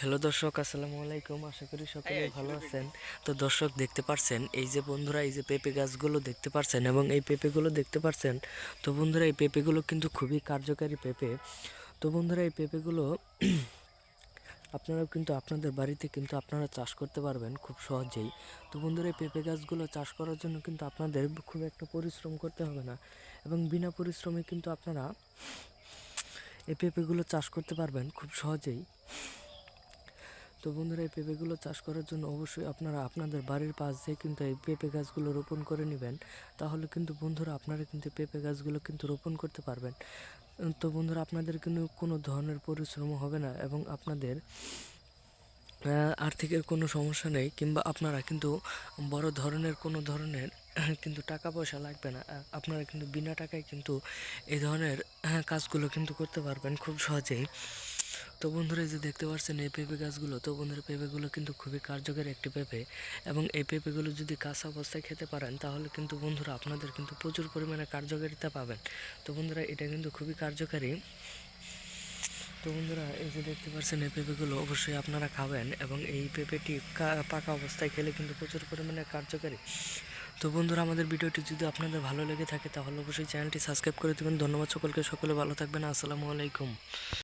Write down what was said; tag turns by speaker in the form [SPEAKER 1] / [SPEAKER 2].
[SPEAKER 1] Hello দর্শক আসসালামু আলাইকুম। আশা করি সকলে ভালো আছেন। তো দর্শক দেখতে পারছেন এই যে বন্ধুরা এই যে পেঁপে গাছগুলো দেখতে পারছেন এবং এই পেঁপেগুলো দেখতে পারছেন তো বন্ধুরা এই পেঁপেগুলো কিন্তু খুবই কার্যকারী পেঁপে। তো বন্ধুরা এই পেঁপেগুলো আপনারাও কিন্তু আপনাদের বাড়িতে কিন্তু আপনারা চাষ করতে পারবেন খুব সহজেই। তো বন্ধুরা এই পেঁপে গাছগুলো চাষ করার জন্য কিন্তু আপনাদের খুব একটা পরিশ্রম করতে হবে না এবং বিনা পরিশ্রমে কিন্তু আপনারা এই পেঁপেগুলো চাষ করতে পারবেন খুব সহজেই। তো বন্ধুরা, এই পেঁপেগুলো চাষ করার জন্য অবশ্যই আপনারা আপনাদের বাড়ির পাশ দিয়ে কিন্তু এই পেঁপে গাছগুলো রোপণ করে নেবেন। তাহলে কিন্তু বন্ধুরা, আপনারা কিন্তু পেঁপে গাছগুলো কিন্তু রোপণ করতে পারবেন। তো বন্ধুরা, আপনাদের কিন্তু কোনো ধরনের পরিশ্রম হবে না এবং আপনাদের আর্থিকের কোনো সমস্যা নেই কিংবা আপনারা কিন্তু বড় ধরনের কোনো ধরনের কিন্তু টাকা পয়সা লাগবে না। আপনারা কিন্তু বিনা টাকায় কিন্তু এই ধরনের কাজগুলো কিন্তু করতে পারবেন খুব সহজেই। তো বন্ধুরা এই যে দেখতে পাচ্ছেন এই পেঁপে গাছগুলো, তো বন্ধুরা পেঁপেগুলো কিন্তু খুবই কার্যকরী একটি পেঁপে এবং এই পেঁপেগুলো যদি কাঁচা অবস্থায় খেতে পারেন, তাহলে কিন্তু বন্ধুরা আপনাদের কিন্তু প্রচুর পরিমাণে কার্যকারিতা পাবেন। তো বন্ধুরা এটা কিন্তু খুবই কার্যকারী। তো বন্ধুরা এই যে দেখতে পাচ্ছেন এই পেঁপেগুলো অবশ্যই আপনারা খাবেন এবং এই পেঁপেটি পাকা অবস্থায় খেলে কিন্তু প্রচুর পরিমাণে কার্যকারী। তো বন্ধুরা আমাদের ভিডিওটি যদি আপনাদের ভালো লেগে থাকে, তাহলে অবশ্যই চ্যানেলটি সাবস্ক্রাইব করে দেবেন। ধন্যবাদ সকলকে, সকলে ভালো থাকবেন। আসসালামু আলাইকুম।